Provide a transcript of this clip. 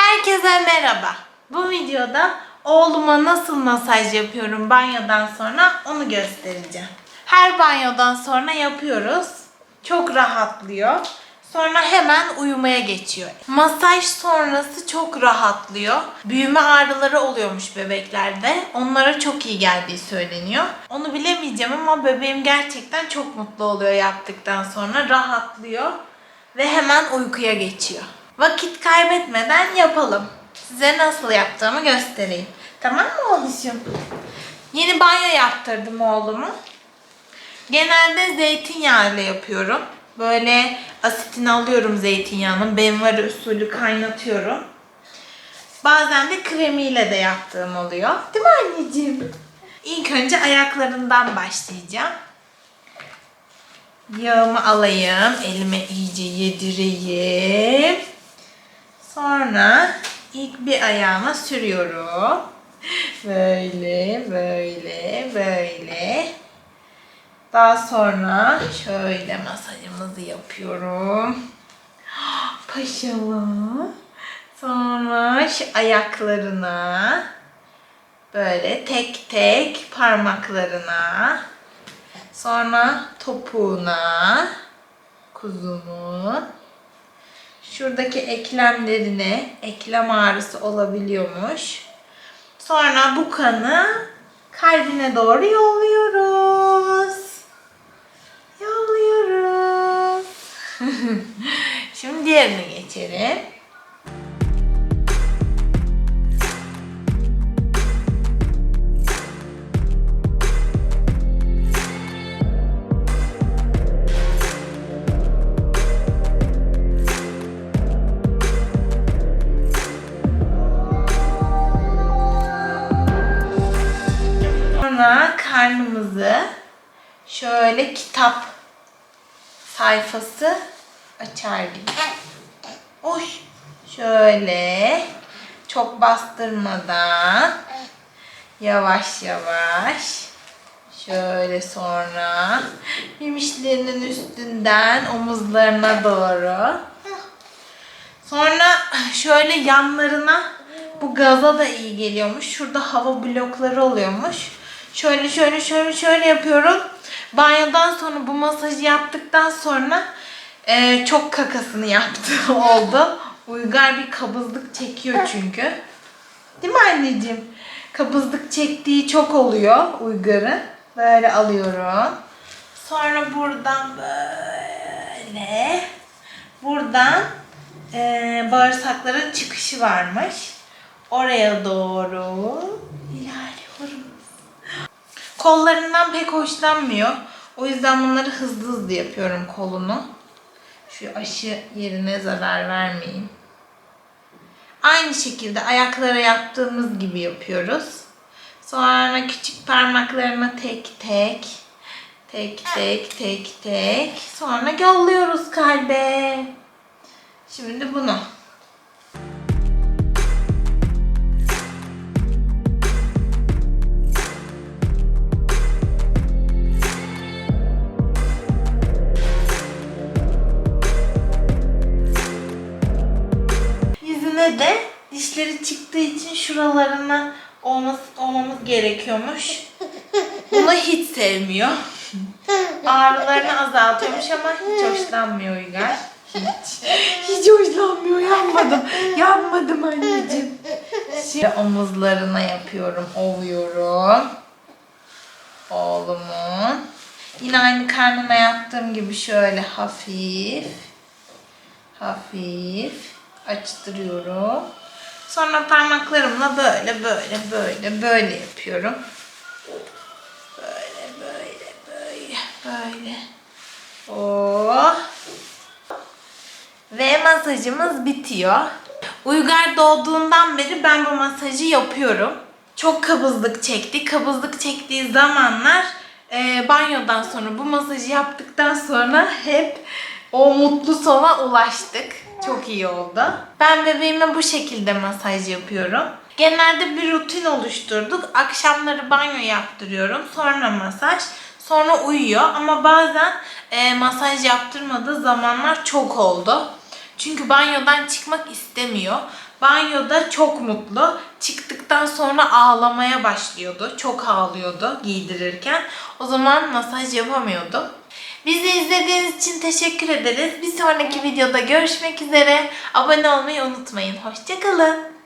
Herkese merhaba. Bu videoda oğluma nasıl masaj yapıyorum banyodan sonra onu göstereceğim. Her banyodan sonra yapıyoruz. Çok rahatlıyor. Sonra hemen uyumaya geçiyor. Masaj sonrası çok rahatlıyor. Büyüme ağrıları oluyormuş bebeklerde. Onlara çok iyi geldiği söyleniyor. Onu bilemeyeceğim ama bebeğim gerçekten çok mutlu oluyor yaptıktan sonra. Rahatlıyor ve hemen uykuya geçiyor. Vakit kaybetmeden yapalım. Size nasıl yaptığımı göstereyim. Tamam mı oğluşum? Yeni banyo yaptırdım oğlumu. Genelde zeytinyağıyla yapıyorum. Böyle asitini alıyorum zeytinyağının. Benvari usulü kaynatıyorum. Bazen de kremiyle de yaptığım oluyor. Değil mi anneciğim? İlk önce ayaklarından başlayacağım. Yağımı alayım. Elime iyice yedireyim. Sonra ilk bir ayağıma sürüyorum. Böyle, böyle, böyle. Daha sonra şöyle masajımızı yapıyorum. Paşamı. Sonra şu ayaklarına böyle tek tek parmaklarına sonra topuğuna kuzumun şuradaki eklemlerine eklem ağrısı olabiliyormuş. Sonra bu kanı kalbine doğru yolluyoruz. Yolluyoruz. Şimdi diğerine geçelim. Karnımızı şöyle kitap sayfası açar gibi. Şöyle çok bastırmadan yavaş yavaş şöyle sonra yemişlerinin üstünden omuzlarına doğru Sonra şöyle yanlarına bu gaza da iyi geliyormuş. Şurada hava blokları oluyormuş. Şöyle şöyle şöyle şöyle yapıyorum. Banyodan sonra bu masajı yaptıktan sonra e, çok kakasını yaptı oldu. Uygar bir kabızlık çekiyor çünkü. Değil mi anneciğim? Kabızlık çektiği çok oluyor Uygar'ın. Böyle alıyorum. Sonra buradan böyle buradan e, bağırsakların çıkışı varmış. Oraya doğru ilerliyorum. Kollarından pek hoşlanmıyor. O yüzden bunları hızlı hızlı yapıyorum kolunu. Şu aşı yerine zarar vermeyeyim. Aynı şekilde ayaklara yaptığımız gibi yapıyoruz. Sonra küçük parmaklarına tek tek tek tek tek tek sonra yolluyoruz kalbe. Şimdi bunu. Yüzüne de dişleri çıktığı için şuralarına olması, olmamız gerekiyormuş. Bunu hiç sevmiyor. Ağrılarını azaltıyormuş ama hiç hoşlanmıyor Uygar. Hiç. Hiç hoşlanmıyor. Yanmadım. Yanmadım anneciğim. Şimdi omuzlarına yapıyorum. Ovuyorum. Oğlumun. Yine aynı karnına yaptığım gibi şöyle hafif. Hafif. Açtırıyorum. Sonra parmaklarımla böyle böyle böyle böyle yapıyorum. Böyle böyle böyle böyle. Oh. Ve masajımız bitiyor. Uygar doğduğundan beri ben bu masajı yapıyorum. Çok kabızlık çekti. Kabızlık çektiği zamanlar e, banyodan sonra bu masajı yaptıktan sonra hep o mutlu sona ulaştık. Çok iyi oldu. Ben bebeğime bu şekilde masaj yapıyorum. Genelde bir rutin oluşturduk. Akşamları banyo yaptırıyorum. Sonra masaj. Sonra uyuyor ama bazen e, masaj yaptırmadığı zamanlar çok oldu. Çünkü banyodan çıkmak istemiyor. Banyoda çok mutlu. Çıktıktan sonra ağlamaya başlıyordu. Çok ağlıyordu giydirirken. O zaman masaj yapamıyordum. Bizi izlediğiniz için teşekkür ederiz. Bir sonraki videoda görüşmek üzere. Abone olmayı unutmayın. Hoşçakalın.